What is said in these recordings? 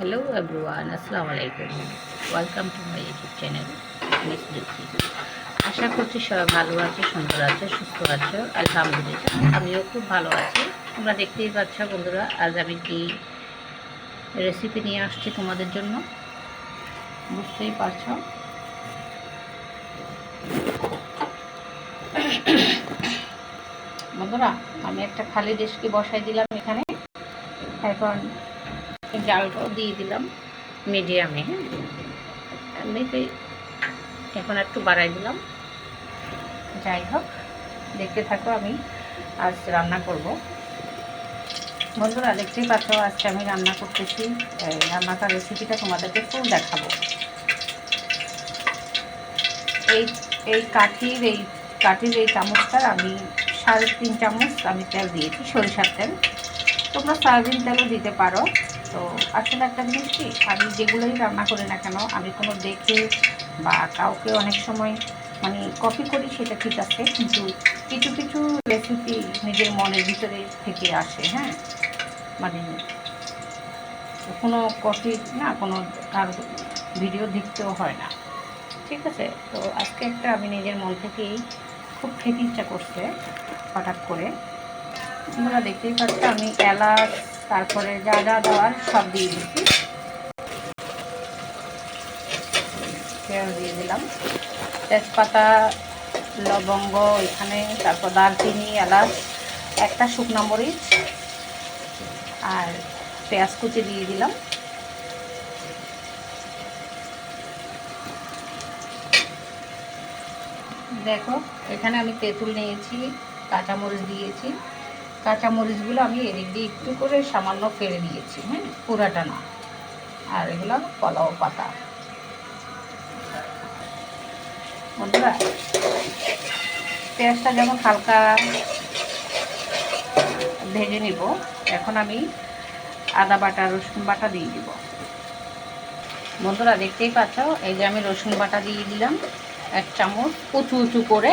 Hello everyone আসসালামু আলাইকুম welcome to my YouTube channel miss আশা করছি সবাই ভালো আছে, সুন্দর আছে, সুস্থ আছো। আলহামদুলিল্লাহ, আমিও খুব ভালো আছি। তোমরা দেখতেই পাচ্ছ বন্ধুরা, আজ আমি কি রেসিপি নিয়ে আসছি তোমাদের জন্য? বুঝতেই পারছ? বন্ধুরা, আমি একটা খালি ডেস্কি বসাই দিলাম এখানে? এখন জালটাও দিয়ে দিলাম মিডিয়ামে। হ্যাঁ এমনিতেই এখন একটু বাড়াই দিলাম। যাই হোক, দেখতে থাকো আমি আজ রান্না করব। বন্ধুরা, দেখতেই পাচ্ছ আজকে আমি রান্না করতেছি। রান্নাটার রেসিপিটা তোমাদেরকে ফুল দেখাবো। এই এই কাঠির এই কাঠির এই চামচটার আমি সাড়ে তিন চামচ আমি তেল দিয়েছি, সরিষার তেল। তোমরা সয়াবিন তেলও দিতে পারো। তো আসলে একটা জিনিস কি, আমি যেগুলোই রান্না করি না কেন, আমি কোনো দেখে বা কাউকে অনেক সময় মানে কপি করি সেটা ঠিক আছে, কিন্তু কিছু কিছু রেসিপি নিজের মনের ভিতরে থেকে আসে হ্যাঁ? মানে কোনো কপি না, কোনো কার ভিডিও দেখতেও হয় না। ঠিক আছে? তো আজকে একটা আমি নিজের মন থেকেই খুব খেতে ইচ্ছা করছে, হঠাৎ করে। তোমরা দেখতেই পাচ্ছ আমি এলাচ তারপরে যা যা দেওয়ার সব দিয়ে দিচ্ছি। পেঁয়াজ দিয়ে দিলাম। তেজপাতা, লবঙ্গ এখানে, তারপর দারচিনি, এলাচ, একটা শুকনো মরিচ আর পেঁয়াজ কুচি দিয়ে দিলাম। দেখো, এখানে আমি তেঁতুল নিয়েছি, কাঁচামরিচ দিয়েছি। কাঁচামরিচগুলো আমি এদিক দিয়ে একটু করে সামান্য ফেলে দিয়েছি হ্যাঁ পুরাটা না। আর এগুলো কলাও পাতা। বন্ধুরা, পেঁয়াজটা যেমন হালকা ভেজে নিব, এখন আমি আদা বাটা, রসুন বাটা দিয়ে দিব। বন্ধুরা, দেখতেই পাচ্ছ, এই যে আমি রসুন বাটা দিয়ে দিলাম, এক চামচ উঁচু উঁচু করে।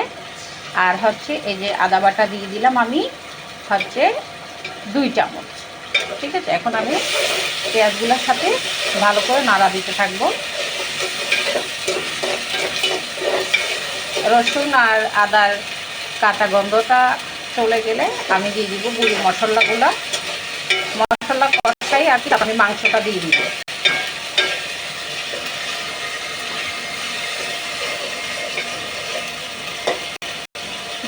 আর হচ্ছে এই যে আদা বাটা দিয়ে দিলাম আমি হচ্ছে দুই চামচ। ঠিক আছে? এখন আমি পেঁয়াজগুলোর সাথে ভালো করে নাড়া দিতে থাকব। রসুন আর আদার কাঁচা গন্ধটা চলে গেলে আমি দিয়ে দিব গুঁড়ি মশলাগুলো। মশলা কষাই আর কি আমি মাংসটা দিয়ে দিব।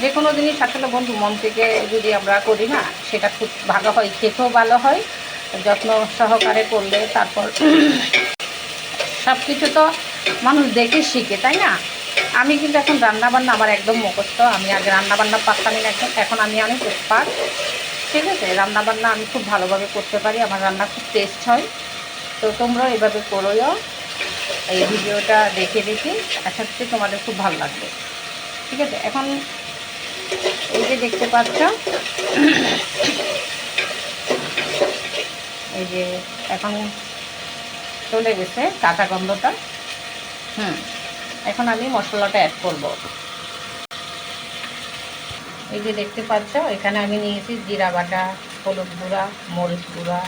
যে কোনো জিনিস আসলে বন্ধু, মন থেকে যদি আমরা করি না, সেটা খুব ভালো হয়, খেতেও ভালো হয়, যত্ন সহকারে করলে তারপর সব কিছু তো মানুষ দেখে শিখে, তাই না? আমি কিন্তু এখন রান্নাবান্না আমার একদম মুখস্থ, আমি আগে রান্নাবান্না পারতাম না একদম এখন আমি অনেক এক্সপার্ট ঠিক আছে? রান্নাবান্না আমি খুব ভালোভাবে করতে পারি, আমার রান্না খুব টেস্ট হয়। তো তোমরাও এভাবে করোও এই ভিডিওটা দেখে দেখে, আশা করছি তোমাদের খুব ভালো লাগবে। ঠিক আছে? এখন এই যে দেখতে পাচ্ছ? এই যে এখন চলে গেছে কাঁচা গন্ধটা। হুম, এখন আমি মশলাটা অ্যাড করব। এই যে দেখতে পাচ্ছ, এখানে আমি নিয়েছি জিরা বাটা, হলুদ গুঁড়া, মরিচ গুঁড়া,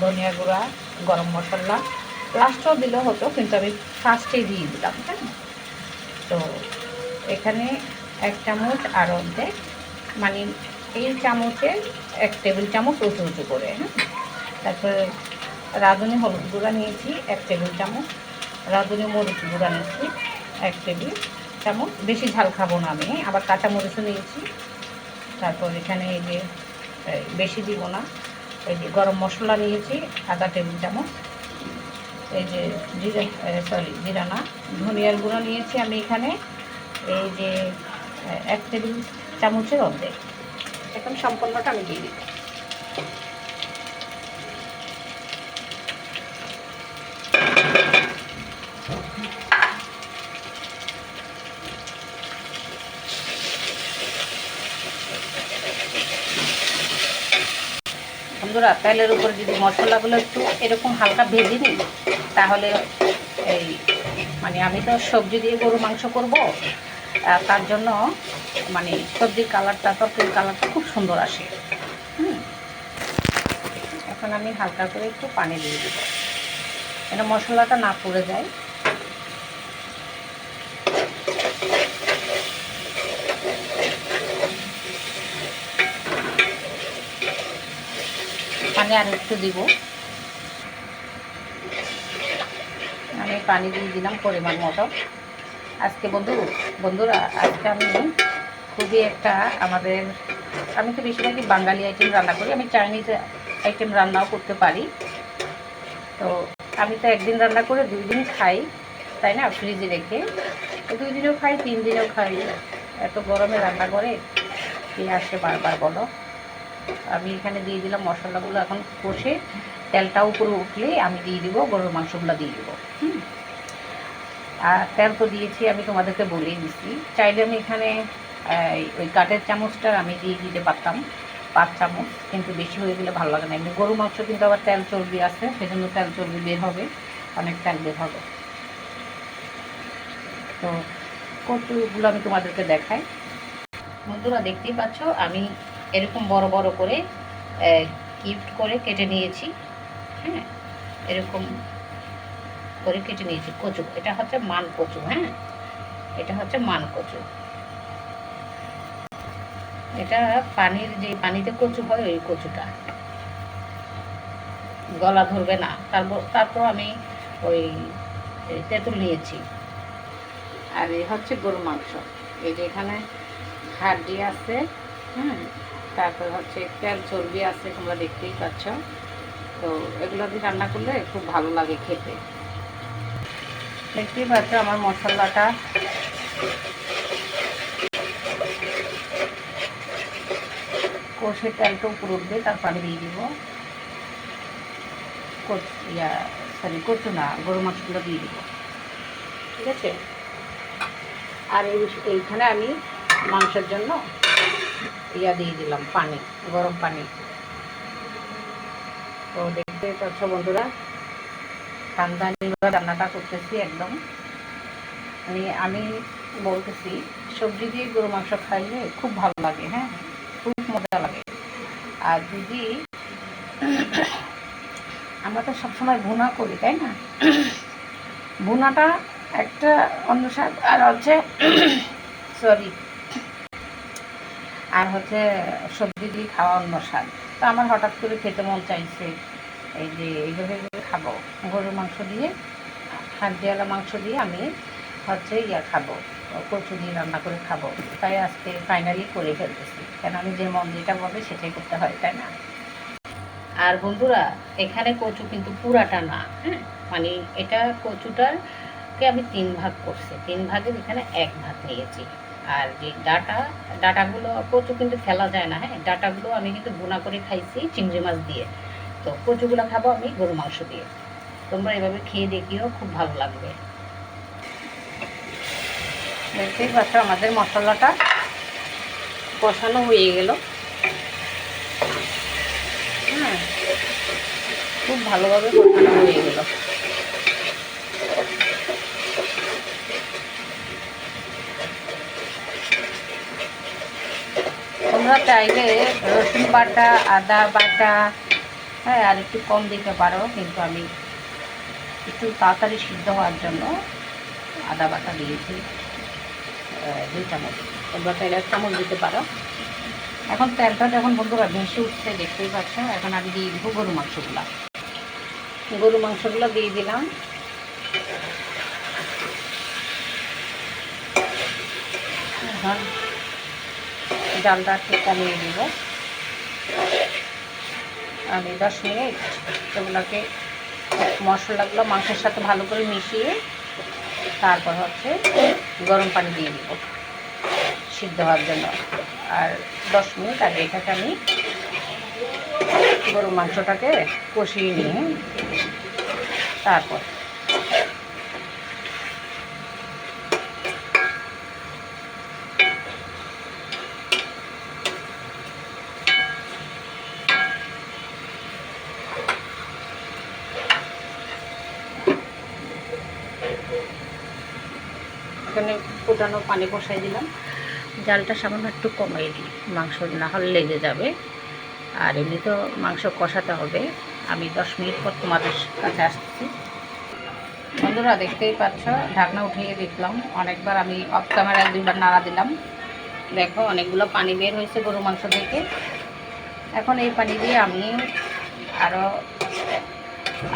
ধনিয়া গুঁড়া, গরম মশলা। লাস্টও দিলেও হতো, কিন্তু আমি ফার্স্টেই দিয়ে দিলাম হ্যাঁ? তো এখানে এক চামচ আর অর্ধেক মানে এই চামচে এক টেবিল চামচ উঁচু উঁচু করে হ্যাঁ? তারপরে রাঁধুনি হলুদ গুঁড়া নিয়েছি, এক টেবিল চামচ। রাঁধুনি মরিচ গুঁড়া নিয়েছি, এক টেবিল চামচ। বেশি ঝাল খাব না আমি, আবার কাঁচা মরিচও নিয়েছি। তারপর এখানে এই যে বেশি দিব না, এই যে গরম মশলা নিয়েছি, আধা টেবিল চামচ। এই যে জিরা সরি জিরা না ধনিয়ার গুঁড়ো নিয়েছি আমি এখানে। এই যে এক টেবিল চামচের অর্ধেক। এখন সম্পূর্ণটা আমি দিয়ে দিব বন্ধুরা, তেলের উপরে যদি মশলাগুলো একটু এরকম হালকা ভেজে নিই, তাহলে এই মানে আমি তো সবজি দিয়ে গরু মাংস করব তার জন্য মানে সবজির কালারটা, তরকারির কালারটা খুব সুন্দর আসে। এখন আমি হালকা করে একটু পানি দিয়ে দেবো। এটা মশলাটা না পুড়ে যায়। পানি আর একটু দিব। আমি পানি দিয়ে দিলাম পরিমাণ মতো। আজকে বন্ধু, বন্ধুরা, আজকে আমি খুবই একটা আমাদের, আমি তো বেশিরভাগই বাঙালি আইটেম রান্না করি, আমি চাইনিজ আইটেম রান্নাও করতে পারি। তো আমি তো একদিন রান্না করে দুই দিন খাই, তাই না? ফ্রিজে রেখে। দুই দিনও খাই, তিন দিনও খাই। এত গরমে রান্না করে, কে আসে বারবার বলো? আমি এখানে দিয়ে দিলাম মশলাগুলো এখন কষে, তেলটা উপরে উঠলে আমি দিয়ে দিব, গরুর মাংসগুলো দিয়ে দিব। হুম? তেল তো দিয়েছি, আমি তোমাদেরকে বলেই দিচ্ছি। চাইলে আমি এখানে ওই কাঠের চামচটা আমি দিয়ে দিতে পারতাম, পাঁচ চামচ, কিন্তু বেশি হয়ে গেলে ভালো লাগে না। এমনি গরু মাংস কিন্তু আবার তেল চর্বি আছে, সেজন্য তেল চর্বি বের হবে, অনেক তেল বের হবে। তো কতগুলো আমি তোমাদেরকে দেখাই। বন্ধুরা, দেখতেই পাচ্ছ, আমি এরকম বড় বড় করে কিউট করে কেটে নিয়েছি হ্যাঁ? এরকম করে কেটে নিয়েছি, কচু। এটা হচ্ছে মান কচু হ্যাঁ? এটা হচ্ছে মান কচু। এটা পানির যে, পানিতে কচু হয় ওই কচুটা। গলা ধরবে না। তারপর তারপর আমি ওই তেঁতুল নিয়েছি। আর এই হচ্ছে গরু মাংস। এই যে এখানে হাড্ডি আছে হ্যাঁ? তারপর হচ্ছে তেল চর্বি আছে, তোমরা দেখতেই পাচ্ছ। তো এগুলো দিয়ে রান্না করলে খুব ভালো লাগে খেতে। দেখতেই পাচ্ছ আমার মশলাটা। কষে তেলটা উপর উঠবে, তারপরে দিয়ে দিব ইয়া সরি কচু না গরু মাংসগুলো দিয়ে দিব। ঠিক আছে? আর এই এইখানে আমি মাংসের জন্য ইয়া দিয়ে দিলাম, পানি, গরম পানি। তো দেখতে পাচ্ছ বন্ধুরা নিয়ে রান্নাটা করতেছি একদম। মানে আমি বলতেছি, সবজি দিয়ে গরু মাংস খাইলে খুব ভালো লাগে হ্যাঁ? খুব মজা লাগে। আর যদি আমরা তো সবসময় ভুনা করি, তাই না? ভুনাটা একটা অন্য স্বাদ, আর হচ্ছে, সরি, আর হচ্ছে সবজি দিয়ে খাওয়া অন্য স্বাদ। তো আমার হঠাৎ করে খেতে মন চাইছে, এই যে এইভাবে খাব। গরুর মাংস দিয়ে হাড্ডিওয়ালা মাংস দিয়ে আমি হচ্ছে ইয়া খাব, কচু দিয়ে রান্না করে খাব। তাই আজকে ফাইনালি করে ফেলতেছি। কেন আমি যে মন যেটা বলে সেটাই করতে হয়, তাই না? আর বন্ধুরা, এখানে কচু কিন্তু পুরাটা না হ্যাঁ? মানে এটা কচুটারকে আমি তিন ভাগ করছি। তিন ভাগের এখানে এক ভাগ নিয়েছি। আর যে ডাটা, ডাটাগুলো, কচু কিন্তু ফেলা যায় না হ্যাঁ? ডাটাগুলো আমি কিন্তু গুণা করে খাইছি চিংড়ি মাছ দিয়ে। তো, কচুগুলো খাব আমি গরু মাংস দিয়ে। তোমরা এভাবে খেয়ে দেখিও, খুব ভালো লাগবে। আমাদের মশলাটা কষানো হয়ে গেল। হ্যাঁ খুব ভালোভাবে কষানো হয়ে গেল। তোমরা চাইলে রসুন বাটা, আদা বাটা হ্যাঁ আর একটু কম দিতে পারো, কিন্তু আমি একটু তাড়াতাড়ি সিদ্ধ হওয়ার জন্য আদা বাটা দিয়েছি দুই চামচ। তোমরা চাইলে এক চামচ দিতে পারো। এখন তেলটা যখন বন্ধুরা ভেসে উঠছে, দেখতেই পাচ্ছ, এখন আমি দিয়ে দিব গরু মাংসগুলো। গরু মাংসগুলো দিয়ে দিলাম। এখন জালটা একটু কমিয়ে দিব। আমি দশ মিনিট এগুলোকে মশলাগুলো মাংসের সাথে ভালো করে মিশিয়ে তারপর হচ্ছে গরম পানি দিয়ে দিব সিদ্ধ হওয়ার জন্য। আর দশ মিনিট আগে এটাকে আমি গরু মাংসটাকে কষিয়ে নিয়ে তারপর এখানে ফুটানো পানি বসাই দিলাম। জালটা সামান্য একটু কমিয়ে দিই, মাংস না হলে লেগে যাবে। আর এমনি তো মাংস কষাতে হবে। আমি দশ মিনিট পর তোমাদের কাছে আসছি। বন্ধুরা, দেখতেই পাচ্ছ, ঢাকনা উঠিয়ে দেখলাম। অনেকবার আমি অফ ক্যামেরায় দুইবার নাড়া দিলাম। দেখো, অনেকগুলো পানি বের হয়েছে গরু মাংস থেকে। এখন এই পানি দিয়ে আমি আরও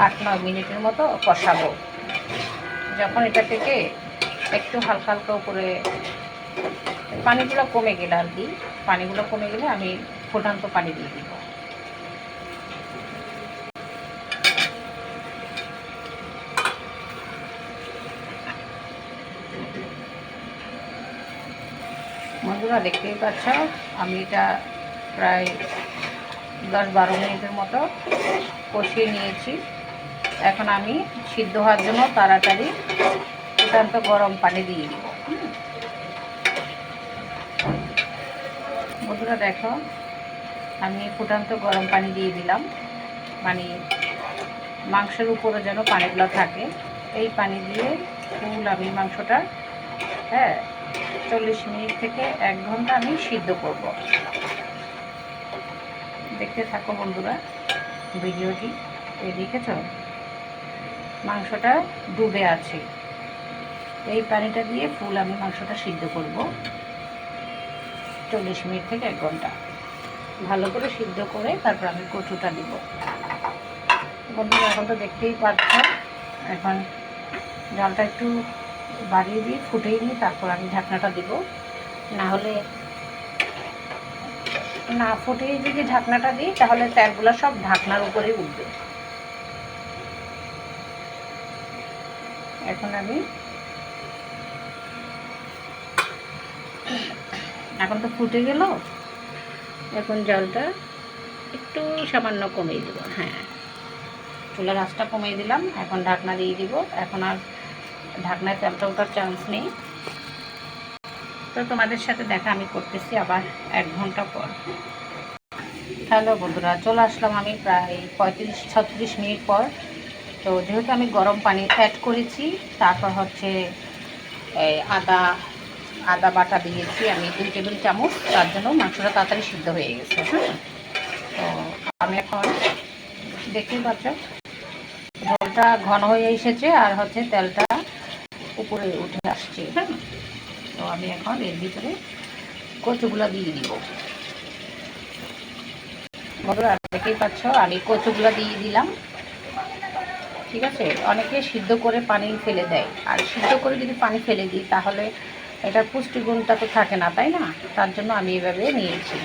আট, নয় মিনিটের মতো কষাবো। যখন এটা থেকে একটু হালকা হালকা উপরে, পানিগুলো কমে গেলে আর কি, পানিগুলো কমে গেলে আমি ফুটান্ত পানি দিয়ে দিব। বন্ধুরা, দেখতেই পাচ্ছ, আমি এটা প্রায় দশ বারো মিনিটের মতো কষিয়ে নিয়েছি। এখন আমি সিদ্ধ হওয়ার জন্য তাড়াতাড়ি ফুটান্ত গরম পানি দিয়ে দিব। বন্ধুরা দেখো, আমি ফুটান্ত গরম পানি দিয়ে দিলাম। মানে মাংসের উপরে যেন পানিগুলো থাকে। এই পানি দিয়ে ফুল আমি মাংসটা হ্যাঁ চল্লিশ মিনিট থেকে এক ঘণ্টা আমি সিদ্ধ করব। দেখতে থাকো বন্ধুরা, ভিডিওটি। এই দেখেছ? মাংসটা ডুবে আছে। এই পানিটা দিয়ে ফুল আমি মাংসটা সিদ্ধ করব। চল্লিশ মিনিট থেকে এক ঘণ্টা। ভালো করে সিদ্ধ করে তারপর আমি কচুটা দিব। বন্ধুরা, এখন তো দেখতেই পাচ্ছ এখন জলটা একটু বাড়িয়ে দিই ফুটিয়ে নিই, তারপর আমি ঢাকনাটা দিব। না হলে না ফুটিয়ে যদি ঢাকনাটা দিই, তাহলে তেলগুলো সব ঢাকনার উপরে উঠবে। এখন আমি এখন তো ফুটে গেল। এখন জলটা একটু সামান্য কমিয়ে দেবো হ্যাঁ। চুলার আঁচটা কমিয়ে দিলাম, এখন ঢাকনা দিয়ে দিব। এখন আর ঢাকনায় তেলটা ওঠার চান্স নেই। তো তোমাদের সাথে দেখা আমি করতেছি আবার এক ঘণ্টা পর। হ্যালো বন্ধুরা, চলে আসলাম আমি প্রায় পঁয়ত্রিশ, ছত্রিশ মিনিট পর। তো যেহেতু আমি গরম পানি অ্যাড করেছি, তারপর হচ্ছে আদা আদা বাটা দিয়েছি আমি দুই টেবিল চামচ, তার জন্য মাংসটা তাড়াতাড়ি সিদ্ধ হয়ে গেছে হ্যাঁ? তো আমি এখন দেখতেই পাচ্ছ জলটা ঘন হয়ে এসেছে আর হচ্ছে তেলটা উপরে উঠে আসছে হ্যাঁ? তো আমি এখন এর ভিতরে কচুগুলো দিয়ে দিব। দেখতেই পাচ্ছ, আমি কচুগুলো দিয়ে দিলাম। ঠিক আছে? অনেকে সিদ্ধ করে পানি ফেলে দেয়। আর সিদ্ধ করে যদি পানি ফেলে দিই, তাহলে এটার পুষ্টিগুণটা তো থাকে না, তাই না? তার জন্য আমি এভাবে নিয়েছি।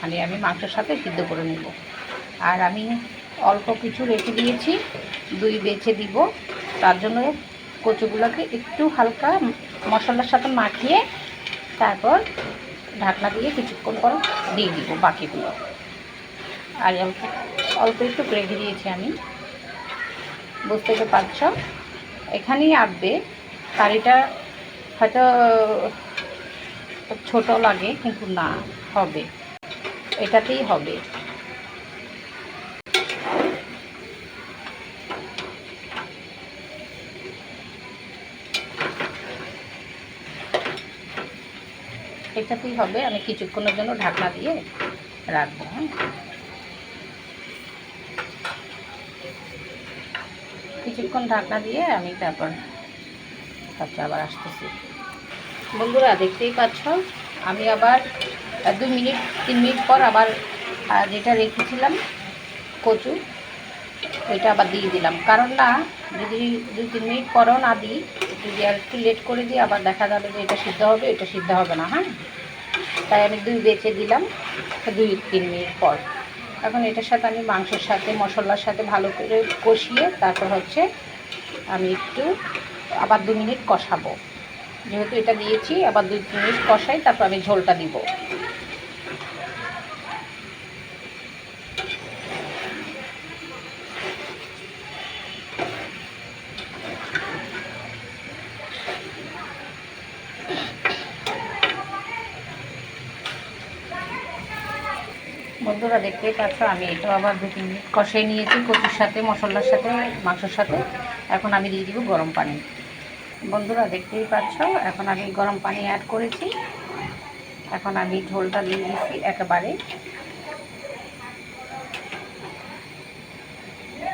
মানে আমি মাংসের সাথে সিদ্ধ করে নেব। আর আমি অল্প কিছু রেখে দিয়েছি, দুই বেছে দিব। তার জন্য কচুগুলোকে একটু হালকা মশলার সাথে মাখিয়ে তারপর ঢাকনা দিয়ে কিছুক্ষণ পর দিয়ে দিব বাকিগুলো। আর অল্প অল্প একটু রেখে দিয়েছি আমি। বুঝতে তো পারছ? এখানেই আঁকবে কারিটা হয়তো ছোট লাগে, কিন্তু না, হবে। এটাতেই হবে। এটাতেই হবে। আমি কিছুক্ষণের জন্য ঢাকনা দিয়ে রাখব হ্যাঁ। কিছুক্ষণ ঢাকনা দিয়ে আমি তারপর তারপর আবার আসতেছি। বন্ধুরা, দেখতেই পাচ্ছ, আমি আবার দু মিনিট, তিন মিনিট পর আবার যেটা রেখেছিলাম, কচু ওইটা আবার দিয়ে দিলাম। কারণ না, যদি দু তিন মিনিট পরেও না দিই, যদি আর একটু লেট করে দিই, আবার দেখা যাবে যে এটা সিদ্ধ হবে, এটা সিদ্ধ হবে না হ্যাঁ? তাই আমি দুই বেঁচে দিলাম, দুই, তিন মিনিট পর। এখন এটার সাথে আমি মাংসের সাথে, মশলার সাথে ভালো করে কষিয়ে, তারপর হচ্ছে আমি একটু আবার দু মিনিট কষাবো। যেহেতু এটা দিয়েছি, আবার দুই মিনিট কষাই, তারপর আমি ঝোলটা দিব। বন্ধুরা, দেখতেই পাচ্ছ, আমি এটা আবার দু তিন মিনিট কষে নিয়েছি, কচুর সাথে, মশলার সাথে, মাংসের সাথে। এখন আমি দিয়ে দিব গরম পানি। বন্ধুরা দেখতেই পাচ্ছ, এখন আমি গরম পানি অ্যাড করেছি। এখন আমি ঝোলটা দিয়ে দিচ্ছি একেবারে।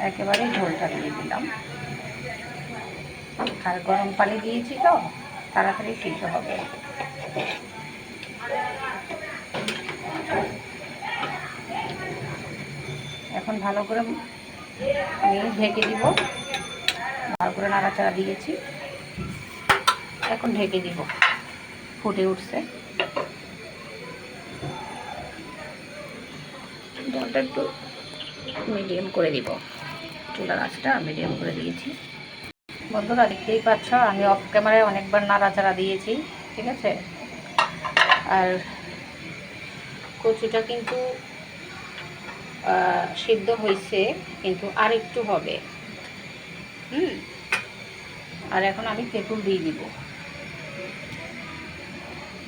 একেবারে ঝোলটা দিয়ে দিলাম। আর গরম পানি দিয়েছি তো, তাড়াতাড়ি সিদ্ধ হবে। এখন ভালো করে আমি ঢেকে দিব। ভালো করে নাড়াচাড়া দিয়েছি। এখন ঢেকে দিব ফুটে উঠছে। জলটা একটু মিডিয়াম করে দিব চুলার আঁচটা মিডিয়াম করে দিয়েছি। বন্ধুরা, দেখতেই পাচ্ছ, আমি অফ ক্যামেরায় অনেকবার নাড়াচাড়া দিয়েছি, ঠিক আছে? আর কচুটা কিন্তু সিদ্ধ হয়েছে, কিন্তু আর একটু হবে। হুম? আর এখন আমি তেঁতুল দিয়ে দিব।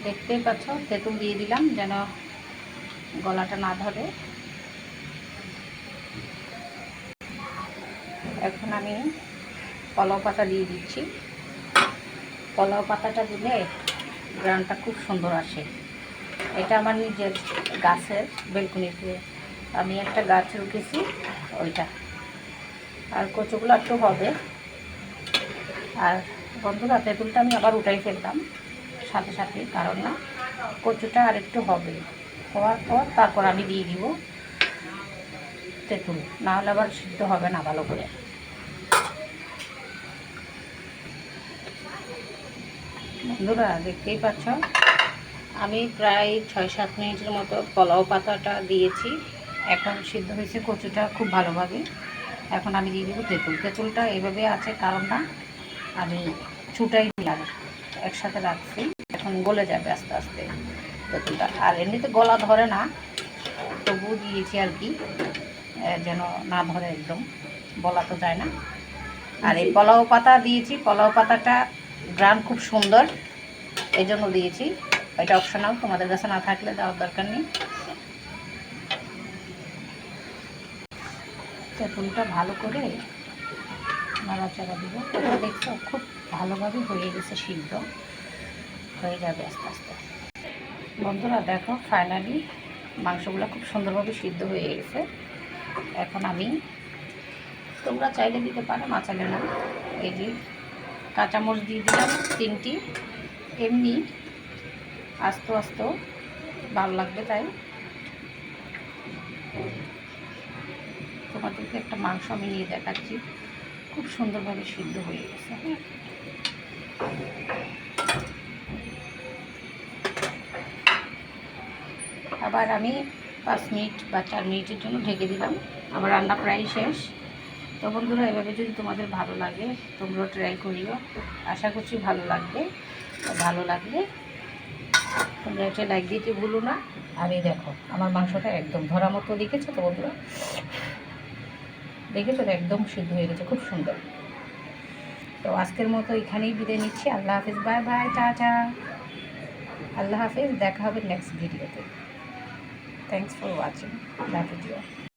দেখতেই পাচ্ছ, তেঁতুল দিয়ে দিলাম যেন গলাটা না ধরে। এখন আমি কলাও পাতা দিয়ে দিচ্ছি। কলাও পাতাটা দিলে গ্রানটা খুব সুন্দর আসে। এটা আমার নিজের গাছের বেলকুনিতে। আমি একটা গাছ রুকেছি ওইটা। আর কচুগুলো একটু হবে। আর বন্ধুরা, তেঁতুলটা আমি আবার উঠাই ফেললাম। সাথে সাথে, কারণ না, কচুটা আর একটু হবে। হওয়ার পর তারপর আমি দিয়ে দিব তেঁতুল। নাহলে আবার সিদ্ধ হবে না ভালো করে। বন্ধুরা, দেখতেই পাচ্ছ, আমি প্রায় ছয় সাত মিনিটের মতো পোলাও পাতাটা দিয়েছি। এখন সিদ্ধ হয়েছে কচুটা খুব ভালোভাবে। এখন আমি দিয়ে দেবো তেঁতুল। তেঁতুলটা এভাবে আছে, কারণ না, আমি ছুটাই দিলাম একসাথে রাখছি। গলে যাবে আস্তে আস্তে। তেঁতুলটা আর এমনিতে গলা ধরে না তবু দিয়েছি আর কি যেন না ধরে একদম, বলা তো যায় না। আর এই পলাও পাতা দিয়েছি, পলাও পাতাটা গ্রান খুব সুন্দর, এই জন্য দিয়েছি। এটা অপশনাল তোমাদের কাছে না থাকলে দেওয়ার দরকার নেই। তেঁতুলটা ভালো করে নাড়াচাড়া দিব। দেখছ, খুব ভালোভাবে হয়ে গেছে সিদ্ধ। হয়ে যাবে আস্তে আস্তে। বন্ধুরা, দেখো ফাইনালি মাংসগুলো খুব সুন্দরভাবে সিদ্ধ হয়ে গেছে। এখন আমি, তোমরা চাইলে দিতে পারো, না চাইলে না। এই যে কাঁচামরিচ দিয়ে দিলাম তিনটি। এমনি আস্তে আস্তে ভালো লাগবে তাই। তোমাদেরকে একটা মাংস আমি নিয়ে দেখাচ্ছি। খুব সুন্দরভাবে সিদ্ধ হয়ে গেছে। হ্যাঁ আবার আমি পাঁচ মিনিট বা চার মিনিটের জন্য ঢেকে দিলাম। আমার রান্না প্রায় শেষ। তো বন্ধুরা, এভাবে যদি তোমাদের ভালো লাগে, তোমরাও ট্রাই করিও। আশা করছি ভালো লাগবে। ভালো লাগলে তোমরা একটা লাইক দিতে ভুলো না। আর এই দেখো, আমার মাংসটা একদম ধরা মতো দেখেছ তো বন্ধুরা? দেখেছ তো? একদম সিদ্ধ হয়ে গেছে, খুব সুন্দর। তো আজকের মতো এখানেই বিদায় নিচ্ছি। আল্লাহ হাফিজ বাই বাই টাটা। আল্লাহ হাফিজ, দেখা হবে নেক্সট ভিডিওতে thanks for watching the video